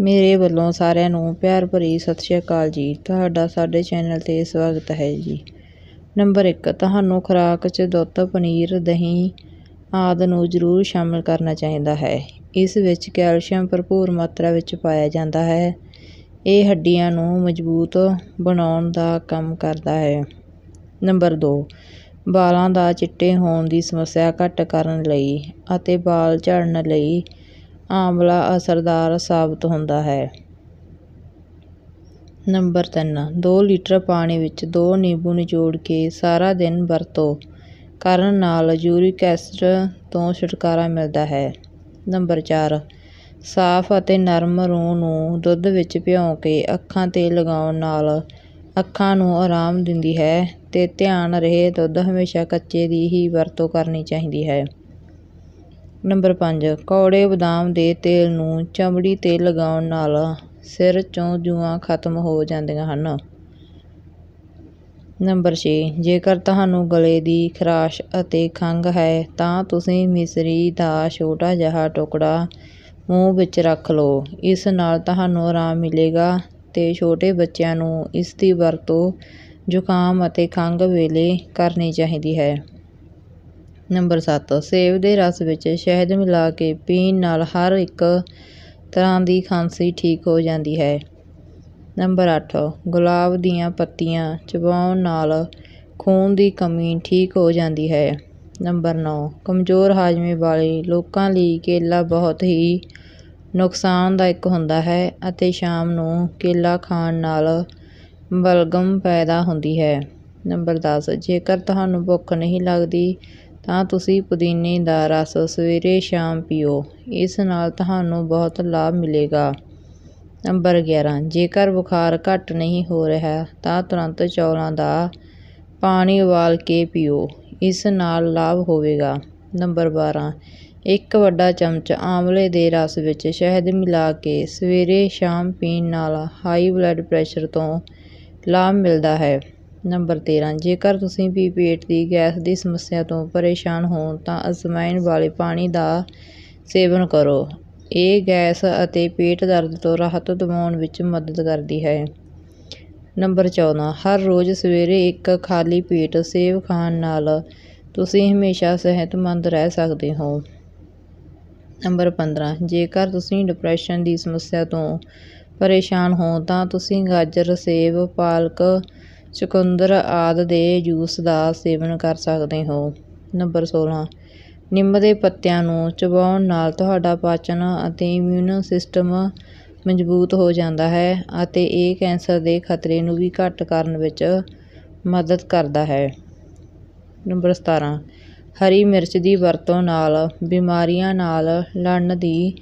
ਮੇਰੇ ਵੱਲੋਂ ਸਾਰਿਆਂ ਨੂੰ ਪਿਆਰ ਭਰੀ ਸਤਿ ਸ਼੍ਰੀ ਅਕਾਲ ਜੀ। ਤੁਹਾਡਾ ਸਾਡੇ ਚੈਨਲ 'ਤੇ ਸਵਾਗਤ ਹੈ ਜੀ। ਨੰਬਰ 1 ਤੁਹਾਨੂੰ ਖੁਰਾਕ 'ਚ ਦੁੱਧ, ਪਨੀਰ, ਦਹੀਂ ਆਦਿ ਨੂੰ ਜ਼ਰੂਰ ਸ਼ਾਮਿਲ ਕਰਨਾ ਚਾਹੀਦਾ ਹੈ। ਇਸ ਵਿੱਚ ਕੈਲਸ਼ੀਅਮ ਭਰਪੂਰ ਮਾਤਰਾ ਵਿੱਚ ਪਾਇਆ ਜਾਂਦਾ ਹੈ। ਇਹ ਹੱਡੀਆਂ ਨੂੰ ਮਜ਼ਬੂਤ ਬਣਾਉਣ ਦਾ ਕੰਮ ਕਰਦਾ ਹੈ। ਨੰਬਰ 2 ਵਾਲਾਂ ਦਾ ਚਿੱਟੇ ਹੋਣ ਦੀ ਸਮੱਸਿਆ ਘੱਟ ਕਰਨ ਲਈ ਅਤੇ ਵਾਲ ਝੜਨ ਲਈ ਆਂਵਲਾ ਅਸਰਦਾਰ ਸਾਬਤ ਹੁੰਦਾ ਹੈ। ਨੰਬਰ 3 2 ਲੀਟਰ ਪਾਣੀ ਵਿੱਚ ਦੋ ਨਿੰਬੂ ਨਿਚੋੜ ਕੇ ਸਾਰਾ ਦਿਨ ਵਰਤੋਂ। ਕਰਨ ਨਾਲ ਯੂਰਿਕ ਐਸਿਡ ਤੋਂ ਛੁਟਕਾਰਾ ਮਿਲਦਾ ਹੈ। ਨੰਬਰ 4 ਸਾਫ਼ ਅਤੇ ਨਰਮ ਰੂੰ ਨੂੰ ਦੁੱਧ ਵਿੱਚ ਭਿਓਂ ਕੇ ਅੱਖਾਂ 'ਤੇ ਲਗਾਉਣ ਨਾਲ ਅੱਖਾਂ ਨੂੰ ਆਰਾਮ ਦਿੰਦੀ ਹੈ ਤੇ ਧਿਆਨ ਰਹੇ ਦੁੱਧ ਹਮੇਸ਼ਾ ਕੱਚੇ ਦੀ ਹੀ ਵਰਤੋਂ ਕਰਨੀ ਚਾਹੀਦੀ ਹੈ। ਨੰਬਰ ਪੰਜ, ਕੌੜੇ ਬਦਾਮ ਦੇ ਤੇਲ ਨੂੰ ਚਮੜੀ 'ਤੇ ਲਗਾਉਣ ਨਾਲ ਸਿਰ 'ਚੋਂ ਜੂਆਂ ਖਤਮ ਹੋ ਜਾਂਦੀਆਂ ਹਨ। ਨੰਬਰ ਛੇ, ਜੇਕਰ ਤੁਹਾਨੂੰ ਗਲੇ ਦੀ ਖਰਾਸ਼ ਅਤੇ ਖੰਘ ਹੈ, ਤਾਂ ਤੁਸੀਂ ਮਿਸਰੀ ਦਾ ਛੋਟਾ ਜਿਹਾ ਟੁਕੜਾ ਮੂੰਹ ਵਿੱਚ ਰੱਖ ਲਓ। ਇਸ ਨਾਲ ਤੁਹਾਨੂੰ ਆਰਾਮ ਮਿਲੇਗਾ ਤੇ ਛੋਟੇ ਬੱਚਿਆਂ ਨੂੰ ਇਸ ਦੀ ਵਰਤੋਂ ਜ਼ੁਕਾਮ ਅਤੇ ਖੰਘ ਵੇਲੇ ਕਰਨੀ ਚਾਹੀਦੀ ਹੈ। ਨੰਬਰ ਸੱਤ, ਸੇਬ ਦੇ ਰਸ ਵਿੱਚ ਸ਼ਹਿਦ ਮਿਲਾ ਕੇ ਪੀਣ ਨਾਲ ਹਰ ਇੱਕ ਤਰ੍ਹਾਂ ਦੀ ਖਾਂਸੀ ਠੀਕ ਹੋ ਜਾਂਦੀ ਹੈ। ਨੰਬਰ ਅੱਠ, ਗੁਲਾਬ ਦੀਆਂ ਪੱਤੀਆਂ ਚਬਾਉਣ ਨਾਲ ਖੂਨ ਦੀ ਕਮੀ ਠੀਕ ਹੋ ਜਾਂਦੀ ਹੈ। ਨੰਬਰ 9 ਕਮਜ਼ੋਰ ਹਾਜ਼ਮੇ ਵਾਲੇ ਲੋਕਾਂ ਲਈ ਕੇਲਾ ਬਹੁਤ ਹੀ ਨੁਕਸਾਨਦਾਇਕ ਹੁੰਦਾ ਹੈ ਅਤੇ ਸ਼ਾਮ ਨੂੰ ਕੇਲਾ ਖਾਣ ਨਾਲ ਬਲਗਮ ਪੈਦਾ ਹੁੰਦੀ ਹੈ। ਨੰਬਰ 10 ਜੇਕਰ ਤੁਹਾਨੂੰ ਭੁੱਖ ਨਹੀਂ ਲੱਗਦੀ ਤਾਂ ਤੁਸੀਂ ਪੁਦੀਨੇ ਦਾ ਰਸ ਸਵੇਰੇ ਸ਼ਾਮ ਪੀਓ। ਇਸ ਨਾਲ ਤੁਹਾਨੂੰ ਬਹੁਤ ਲਾਭ ਮਿਲੇਗਾ। ਨੰਬਰ 11 ਜੇਕਰ ਬੁਖਾਰ ਘੱਟ ਨਹੀਂ ਹੋ ਰਿਹਾ, ਤਾਂ ਤੁਰੰਤ ਚੌਲਾਂ ਦਾ ਪਾਣੀ ਉਬਾਲ ਕੇ ਪੀਓ। ਇਸ ਨਾਲ ਲਾਭ ਹੋਵੇਗਾ। ਨੰਬਰ 12 ਇੱਕ ਵੱਡਾ ਚਮਚ ਆਮਲੇ ਦੇ ਰਸ ਵਿੱਚ ਸ਼ਹਿਦ ਮਿਲਾ ਕੇ ਸਵੇਰੇ ਸ਼ਾਮ ਪੀਣ ਨਾਲ ਹਾਈ ਬਲੱਡ ਪ੍ਰੈਸ਼ਰ ਤੋਂ ਲਾਭ ਮਿਲਦਾ ਹੈ। ਨੰਬਰ 13 ਜੇਕਰ ਤੁਸੀਂ ਵੀ ਪੇਟ ਦੀ ਗੈਸ ਦੀ ਸਮੱਸਿਆ ਤੋਂ ਪਰੇਸ਼ਾਨ ਹੋ, ਤਾਂ ਅਜਵਾਇਣ ਵਾਲੇ ਪਾਣੀ ਦਾ ਸੇਵਨ ਕਰੋ। ਇਹ ਗੈਸ ਅਤੇ ਪੇਟ ਦਰਦ ਤੋਂ ਰਾਹਤ ਦਿਵਾਉਣ ਵਿੱਚ ਮਦਦ ਕਰਦੀ ਹੈ। ਨੰਬਰ 14 ਹਰ ਰੋਜ਼ ਸਵੇਰੇ ਇੱਕ ਖਾਲੀ ਪੇਟ ਸੇਬ ਖਾਣ ਨਾਲ ਤੁਸੀਂ ਹਮੇਸ਼ਾ ਸਿਹਤਮੰਦ ਰਹਿ ਸਕਦੇ ਹੋ। ਨੰਬਰ 15 ਜੇਕਰ ਤੁਸੀਂ ਡਿਪਰੈਸ਼ਨ ਦੀ ਸਮੱਸਿਆ ਤੋਂ ਪਰੇਸ਼ਾਨ ਹੋ, ਤਾਂ ਤੁਸੀਂ ਗਾਜਰ ਸੇਬ, ਪਾਲਕ ਚੁਕੰਦਰ ਆਦਿ ਦੇ ਜੂਸ ਦਾ ਸੇਵਨ ਕਰ ਸਕਦੇ ਹੋ। ਨੰਬਰ 16 ਨਿੰਮ ਦੇ ਪੱਤਿਆਂ ਨੂੰ ਚਬਾਉਣ ਨਾਲ ਤੁਹਾਡਾ ਪਾਚਨ ਅਤੇ ਇਮਿਊਨ ਸਿਸਟਮ ਮਜ਼ਬੂਤ ਹੋ ਜਾਂਦਾ ਹੈ ਅਤੇ ਇਹ ਕੈਂਸਰ ਦੇ ਖਤਰੇ ਨੂੰ ਵੀ ਘੱਟ ਕਰਨ ਵਿੱਚ ਮਦਦ ਕਰਦਾ ਹੈ। ਨੰਬਰ 17 ਹਰੀ ਮਿਰਚ ਦੀ ਵਰਤੋਂ ਨਾਲ ਬਿਮਾਰੀਆਂ ਨਾਲ ਲੜਨ ਦੀ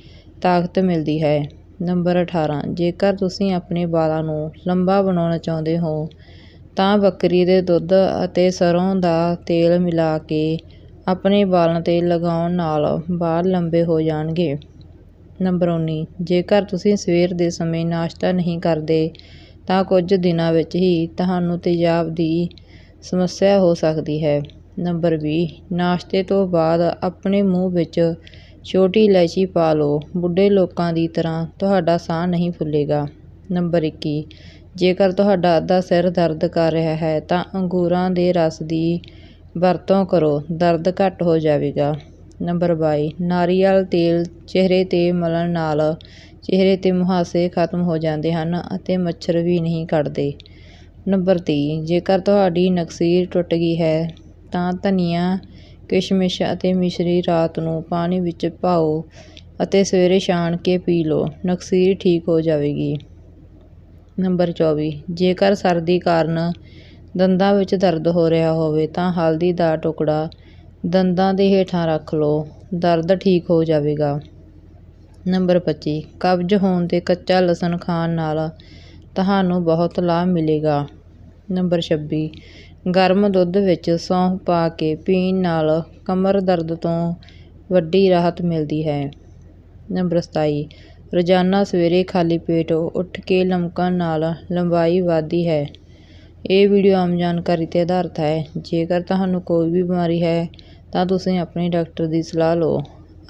ਤਾਕਤ ਮਿਲਦੀ ਹੈ। ਨੰਬਰ 18 ਜੇਕਰ ਤੁਸੀਂ ਆਪਣੇ ਵਾਲਾਂ ਨੂੰ ਲੰਬਾ ਬਣਾਉਣਾ ਚਾਹੁੰਦੇ ਹੋ ਤਾਂ ਬੱਕਰੀ ਦੇ ਦੁੱਧ ਅਤੇ ਸਰ੍ਹੋਂ ਦਾ ਤੇਲ ਮਿਲਾ ਕੇ ਆਪਣੇ ਵਾਲਾਂ 'ਤੇ ਲਗਾਉਣ ਨਾਲ ਵਾਲ ਲੰਬੇ ਹੋ ਜਾਣਗੇ। ਨੰਬਰ 19 ਜੇਕਰ ਤੁਸੀਂ ਸਵੇਰ ਦੇ ਸਮੇਂ ਨਾਸ਼ਤਾ ਨਹੀਂ ਕਰਦੇ, ਤਾਂ ਕੁਝ ਦਿਨਾਂ ਵਿੱਚ ਹੀ ਤੁਹਾਨੂੰ ਤੇਜ਼ਾਬ ਦੀ ਸਮੱਸਿਆ ਹੋ ਸਕਦੀ ਹੈ। ਨੰਬਰ ਵੀਹ, ਨਾਸ਼ਤੇ ਤੋਂ ਬਾਅਦ ਆਪਣੇ ਮੂੰਹ ਵਿੱਚ ਛੋਟੀ ਇਲਾਇਚੀ ਪਾ ਲਓ। ਬੁੱਢੇ ਲੋਕਾਂ ਦੀ ਤਰ੍ਹਾਂ ਤੁਹਾਡਾ ਸਾਹ ਨਹੀਂ ਫੁੱਲੇਗਾ। ਨੰਬਰ 21 ਜੇਕਰ ਤੁਹਾਡਾ ਅੱਧਾ ਸਿਰ ਦਰਦ ਕਰ ਰਿਹਾ ਹੈ, ਤਾਂ ਅੰਗੂਰਾਂ ਦੇ ਰਸ ਦੀ ਵਰਤੋਂ ਕਰੋ। ਦਰਦ ਘੱਟ ਹੋ ਜਾਵੇਗਾ। ਨੰਬਰ ਬਾਈ, ਨਾਰੀਅਲ ਤੇਲ ਚਿਹਰੇ 'ਤੇ ਮਲਣ ਨਾਲ ਚਿਹਰੇ 'ਤੇ ਮੁਹਾਸੇ ਖਤਮ ਹੋ ਜਾਂਦੇ ਹਨ ਅਤੇ ਮੱਛਰ ਵੀ ਨਹੀਂ ਕੱਟਦੇ ਨੰਬਰ ਤੀਹ, ਜੇਕਰ ਤੁਹਾਡੀ ਨਕਸੀਰ ਟੁੱਟ ਗਈ ਹੈ, ਤਾਂ ਧਨੀਆ, ਕਿਸ਼ਮਿਸ਼ ਅਤੇ ਮਿਸ਼ਰੀ ਰਾਤ ਨੂੰ ਪਾਣੀ ਵਿੱਚ ਪਾਓ ਅਤੇ ਸਵੇਰੇ ਛਾਣ ਕੇ ਪੀ ਲਓ। ਨਕਸੀਰ ਠੀਕ ਹੋ ਜਾਵੇਗੀ। ਨੰਬਰ 24 ਜੇਕਰ ਸਰਦੀ ਕਾਰਨ ਦੰਦਾਂ ਵਿੱਚ ਦਰਦ ਹੋ ਰਿਹਾ ਹੋਵੇ ਤਾਂ ਹਲਦੀ ਦਾ ਟੁਕੜਾ ਦੰਦਾਂ ਦੇ ਹੇਠਾਂ ਰੱਖ ਲਓ, ਦਰਦ ਠੀਕ ਹੋ ਜਾਵੇਗਾ। ਨੰਬਰ 25 ਕਬਜ਼ ਹੋਣ 'ਤੇ ਕੱਚਾ ਲਸਣ ਖਾਣ ਨਾਲ ਤੁਹਾਨੂੰ ਬਹੁਤ ਲਾਭ ਮਿਲੇਗਾ। ਨੰਬਰ 26 ਗਰਮ ਦੁੱਧ ਵਿੱਚ ਸੌਂਫ ਪਾ ਕੇ ਪੀਣ ਨਾਲ ਕਮਰ ਦਰਦ ਤੋਂ ਵੱਡੀ ਰਾਹਤ ਮਿਲਦੀ ਹੈ। ਨੰਬਰ 27 ਰੋਜ਼ਾਨਾ ਸਵੇਰੇ ਖਾਲੀ ਪੇਟ ਉੱਠ ਕੇ ਲਮਕਣ ਨਾਲ ਲੰਬਾਈ ਵਧਦੀ ਹੈ। ਇਹ ਵੀਡੀਓ ਆਮ ਜਾਣਕਾਰੀ 'ਤੇ ਆਧਾਰਿਤ ਹੈ। ਜੇਕਰ ਤੁਹਾਨੂੰ ਕੋਈ ਵੀ ਬਿਮਾਰੀ ਹੈ, ਤਾਂ ਤੁਸੀਂ ਆਪਣੇ ਡਾਕਟਰ ਦੀ ਸਲਾਹ ਲਓ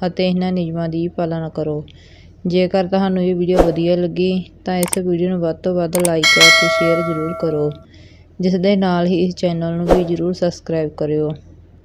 ਅਤੇ ਇਹਨਾਂ ਨਿਯਮਾਂ ਦੀ ਪਾਲਣਾ ਕਰੋ। ਜੇਕਰ ਤੁਹਾਨੂੰ ਇਹ ਵੀਡੀਓ ਵਧੀਆ ਲੱਗੀ, ਤਾਂ ਇਸ ਵੀਡੀਓ ਨੂੰ ਵੱਧ ਤੋਂ ਵੱਧ ਲਾਈਕ ਅਤੇ ਸ਼ੇਅਰ ਜ਼ਰੂਰ ਕਰੋ, ਜਿਸ ਦੇ ਨਾਲ ਹੀ ਇਸ ਚੈਨਲ ਨੂੰ ਵੀ ਜ਼ਰੂਰ ਸਬਸਕ੍ਰਾਈਬ ਕਰਿਓ।